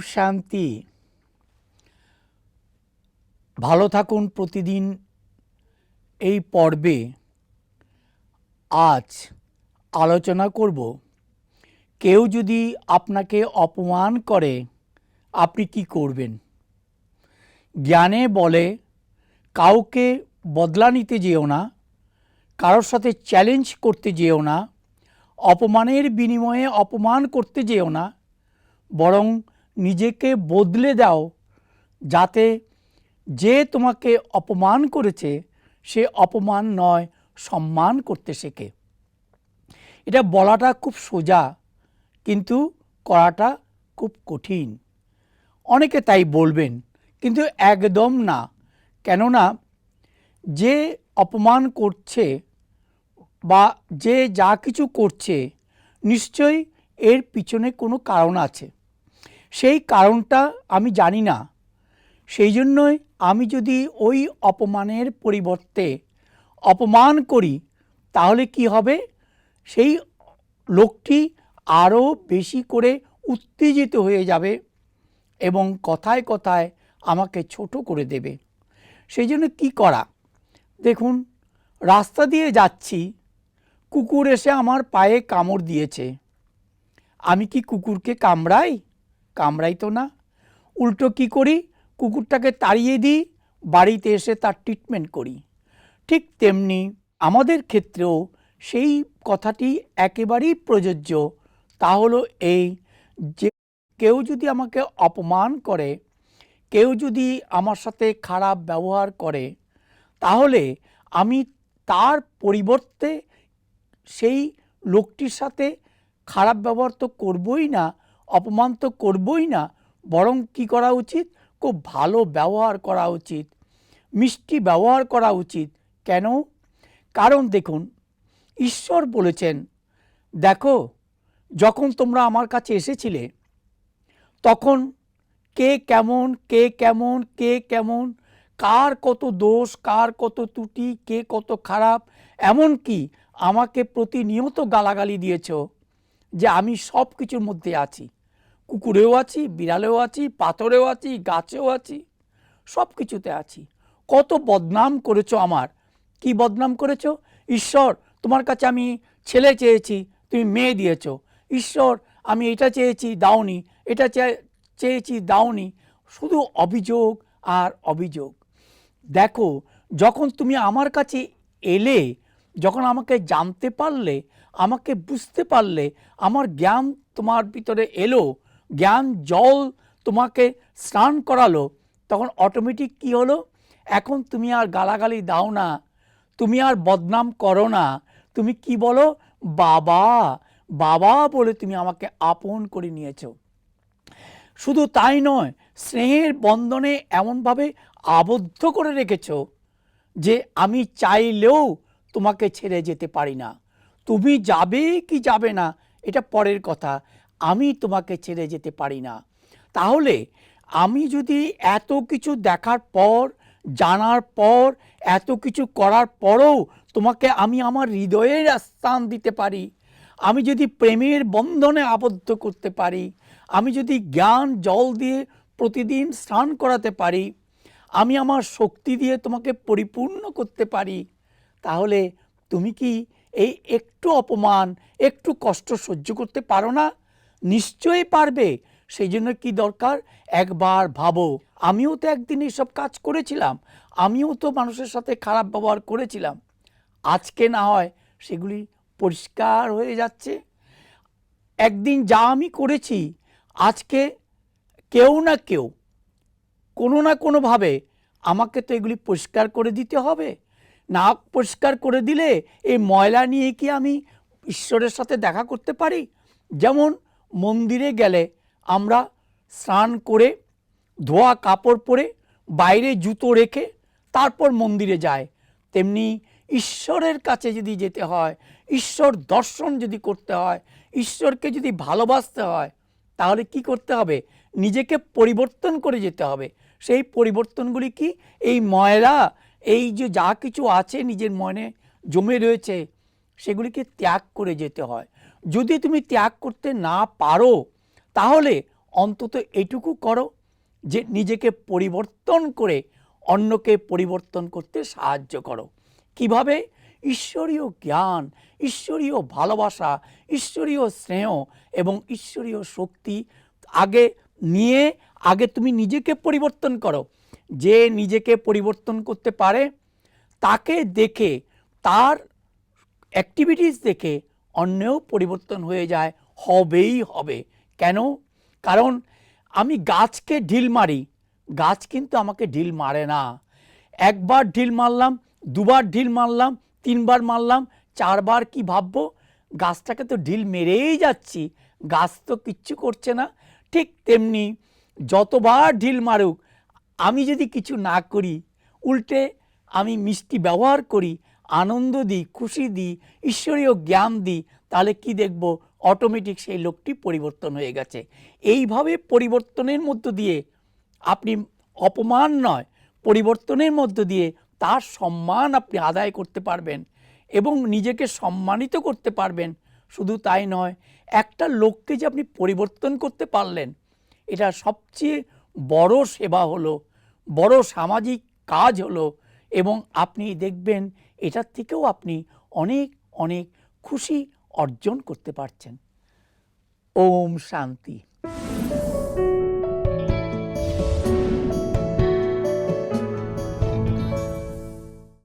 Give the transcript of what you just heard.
শান্তি। ভালো থাকুন প্রতিদিন এই পর্বে। আজ আলোচনা করব, কেউ যদি আপনাকে অপমান করে, আপনি কি করবেন? জ্ঞানে বলে, কাউকে বদলা নিতে যেও না, কারোর সাথে চ্যালেঞ্জ করতে যেও না, অপমানের বিনিময়ে অপমান করতে যেও না, বরং নিজেকে বদলে দাও যাতে যে তোমাকে অপমান করেছে, সে অপমান নয়, সম্মান করতে শেখে। এটা বলাটা খুব সোজা, কিন্তু করাটা খুব কঠিন। অনেকে তাই বলবেন, কিন্তু একদম না। কেননা যে অপমান করছে বা যে যা কিছু করছে, নিশ্চয়ই এর পিছনে কোনো কারণ আছে। সেই কারণটা আমি জানি না। সেই জন্যই আমি যদি ওই অপমানের পরিবর্তে অপমান করি, তাহলে কি হবে? সেই লোকটি আরও বেশি করে উত্তেজিত হয়ে যাবে এবং কথায় কথায় আমাকে ছোট করে দেবে। সেই জন্য কী করা? দেখুন, রাস্তা দিয়ে যাচ্ছি, কুকুর এসে আমার পায়ে কামড় দিয়েছে। আমি কি কুকুরকে কামড়াই? কামড়াই তো না। উল্টো কি করি? কুকুরটাকে তাড়িয়ে দিই, বাড়িতে এসে তার ট্রিটমেন্ট করি। ঠিক তেমনি আমাদের ক্ষেত্রেও সেই কথাটি একেবারেই প্রযোজ্য। তা হলো এই যে, কেউ যদি আমাকে অপমান করে, কেউ যদি আমার সাথে খারাপ ব্যবহার করে, তাহলে আমি তার পরিবর্তে সেই লোকটির সাথে খারাপ ব্যবহার তো করবই না অপমান তো করবই না, বরং কি করা উচিত? খুব ভালো ব্যবহার করা উচিত। মিষ্টি ব্যবহার করা উচিত। কেন? কারণ দেখুন, ঈশ্বর বলেছেন, দেখো, যখন তোমরা আমার কাছে এসেছিলে, তখন কে কেমন কে কেমন কে কেমন, কার কত দোষ, কার কত ত্রুটি, কে কত খারাপ এমন কি আমাকে প্রতিনিয়ত গালাগালি দিয়েছ যে আমি সব কিছুর মধ্যে আছি। কুকুরেও আছি, বিড়ালেও আছি, পাথরেও আছি, গাছেও আছি, সব কিছুতে আছি। কত বদনাম করেছ আমার। কি বদনাম করেছ? ঈশ্বর, তোমার কাছে আমি ছেলে চেয়েছি, তুমি মেয়ে দিয়েছ। ঈশ্বর, আমি এটা চেয়েছি, দাওনি। এটা চেয়েছি, দাওনি। শুধু অভিযোগ আর অভিযোগ। দেখো, যখন তুমি আমার কাছে এলে, যখন আমাকে জানতে পারলে, আমাকে বুঝতে পারলে, আমার জ্ঞান তোমার ভিতরে এলো জ্ঞান, জল তোমাকে স্নান করালো, তখন অটোমেটিক কি হলো? এখন তুমি আর গালাগালি দাও না, তুমি আর বদনাম করো না, তুমি কি বলো? বাবা বাবা বলে তুমি আমাকে আপন করে নিয়েছো। শুধু তাই নয়, স্নেহের বন্ধনে এমনভাবে আবদ্ধ করে রেখেছ যে আমি চাইলেও তোমাকে ছেড়ে যেতে পারি না। তুমি যাবে কি যাবে না, এটা পরের কথা। আমি তোমাকে ছেড়ে যেতে পারি না। তাহলে আমি যদি এত কিছু দেখার পর, জানার পর, এত কিছু করার পরও তোমাকে আমি আমার হৃদয়ের স্থান দিতে পারি, আমি যদি প্রেমের বন্ধনে আবদ্ধ করতে পারি, আমি যদি জ্ঞান, জল দিয়ে প্রতিদিন স্নান করাতে পারি, আমি আমার শক্তি দিয়ে তোমাকে পরিপূর্ণ করতে পারি, তাহলে তুমি কি এই একটু অপমান, একটু কষ্ট সহ্য করতে পারো না? নিশ্চয়ই পারবে। সেই জন্য কি দরকার? একবার ভাবো। আমিও তো একদিন এইসব কাজ করেছিলাম। আমিও তো মানুষের সাথে খারাপ ব্যবহার করেছিলাম। আজকে না হয় সেগুলি পরিষ্কার হয়ে যাচ্ছে। একদিন যা আমি করেছি, আজকে কেউ না কেউ, কোনো না কোনোভাবে আমাকে তো এগুলি পরিষ্কার করে দিতে হবে। না পরিষ্কার করে দিলে এই ময়লা নিয়ে কি আমি ঈশ্বরের সাথে দেখা করতে পারি? যেমন মন্দিরে গেলে আমরা স্নান করে ধোয়া কাপড় পরে বাইরে জুতো রেখে তারপর মন্দিরে যায় তেমনি ঈশ্বরের কাছে যদি যেতে হয়, ঈশ্বর দর্শন যদি করতে হয়, ঈশ্বরকে যদি ভালোবাসতে হয়, তাহলে কি করতে হবে? নিজেকে পরিবর্তন করে যেতে হবে। সেই পরিবর্তনগুলি কি? এই ময়লা, এই যে যা কিছু আছে নিজের মনে জমে রয়েছে সেগুলিকে ত্যাগ করে যেতে হয়। যদি তুমি ত্যাগ করতে না পারো, তাহলে অন্তত এটুকু করো যে নিজেকে পরিবর্তন করে অন্যকে পরিবর্তন করতে সাহায্য করো। কীভাবে? ঈশ্বরীয় জ্ঞান, ঈশ্বরীয় ভালোবাসা, ঈশ্বরীয় স্নেহ এবং ঈশ্বরীয় শক্তি আগে নিয়ে, আগে তুমি নিজেকে পরিবর্তন করো। যে নিজেকে পরিবর্তন করতে পারে, তাকে দেখে তার অ্যাক্টিভিটিস দেখে অন্যেও পরিবর্তন হয়ে যায়, হবেই হবে। কেন? কারণ আমি গাছকে ঢিল মারি। গাছ কিন্তু আমাকে ঢিল মারে না। একবার ঢিল মারলাম, দুবার ঢিল মারলাম, তিনবার মারলাম, চারবার কি ভাববো? গাছটাকে তো ঢিল মেরেই যাচ্ছি, গাছ তো কিচ্ছু করছে না। ঠিক তেমনি যতবার ঢিল মারুক, আমি যদি কিছু না করি, উল্টে আমি মিষ্টি ব্যবহার করি আনন্দ দিই, খুশি দিই, ঈশ্বরীয় জ্ঞান দিই, তাহলে কি দেখব? অটোমেটিক সেই লোকটি পরিবর্তন হয়ে গেছে। এইভাবে পরিবর্তনের মধ্য দিয়ে আপনি অপমান নয়, পরিবর্তনের মধ্য দিয়ে তার সম্মান আপনি আদায় করতে পারবেন এবং নিজেকে সম্মানিত করতে পারবেন। শুধু তাই নয়, একটা লোককে যে আপনি পরিবর্তন করতে পারলেন, এটা সবচেয়ে বড় সেবা হলো, বড় সামাজিক কাজ হলো এবং আপনি দেখবেন এটার থেকেও আপনি অনেক অনেক খুশি অর্জন করতে পারছেন। ওম শান্তি।